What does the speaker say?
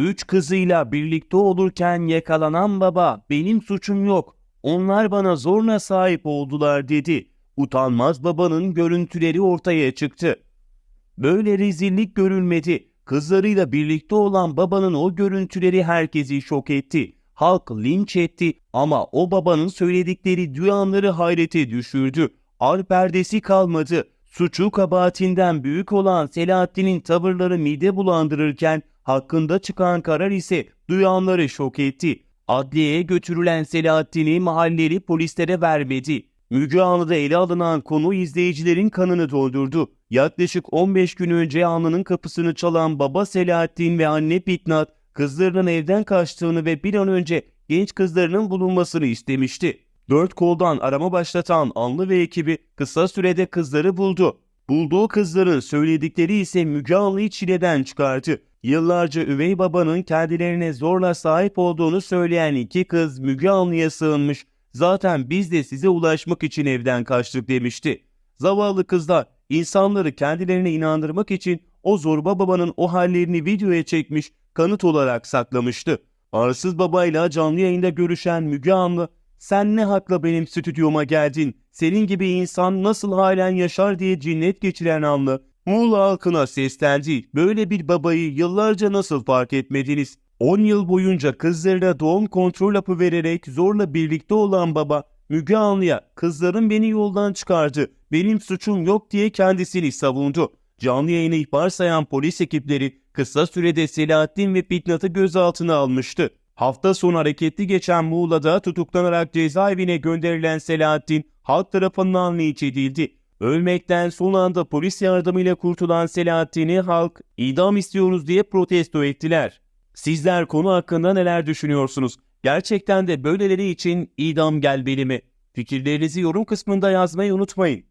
Üç kızıyla birlikte olurken yakalanan baba benim suçum yok. Onlar bana zorla sahip oldular dedi. Utanmaz babanın görüntüleri ortaya çıktı. Böyle rezillik görülmedi. Kızlarıyla birlikte olan babanın o görüntüleri herkesi şok etti. Halk linç etti ama o babanın söyledikleri duyanları hayrete düşürdü. Ar perdesi kalmadı. Suçu kabahatinden büyük olan Selahattin'in tavırları mide bulandırırken hakkında çıkan karar ise duyanları şok etti. Adliyeye götürülen Selahattin'i mahalleli polislere vermedi. Müge Anlı'da ele alınan konu izleyicilerin kanını doldurdu. Yaklaşık 15 gün önce Anlı'nın kapısını çalan baba Selahattin ve anne Fitnat, kızlarının evden kaçtığını ve bir an önce genç kızlarının bulunmasını istemişti. Dört koldan arama başlatan Anlı ve ekibi kısa sürede kızları buldu. Bulduğu kızların söyledikleri ise Müge Anlı'yı çileden çıkardı. Yıllarca üvey babanın kendilerine zorla sahip olduğunu söyleyen iki kız Müge Anlı'ya sığınmış. Zaten biz de size ulaşmak için evden kaçtık demişti. Zavallı kızlar insanları kendilerine inandırmak için o zorba babanın o hallerini videoya çekmiş, kanıt olarak saklamıştı. Arsız babayla canlı yayında görüşen Müge Anlı, sen ne hakla benim stüdyoma geldin, senin gibi insan nasıl halen yaşar diye cinnet geçiren Anlı, Muğla halkına seslendi. Böyle bir babayı yıllarca nasıl fark etmediniz? 10 yıl boyunca kızlarına doğum kontrol hapı vererek zorla birlikte olan baba Müge Anlı'ya kızlarım beni yoldan çıkardı, benim suçum yok diye kendisini savundu. Canlı yayını ihbar sayan polis ekipleri kısa sürede Selahattin ve Fitnat'ı gözaltına almıştı. Hafta sonu hareketli geçen Muğla'da tutuklanarak cezaevine gönderilen Selahattin halk tarafından linç edildi. Ölmekten son anda polis yardımıyla kurtulan Selahattin'i halk idam istiyoruz diye protesto ettiler. Sizler konu hakkında neler düşünüyorsunuz? Gerçekten de böyleleri için idam gelmeli mi? Fikirlerinizi yorum kısmında yazmayı unutmayın.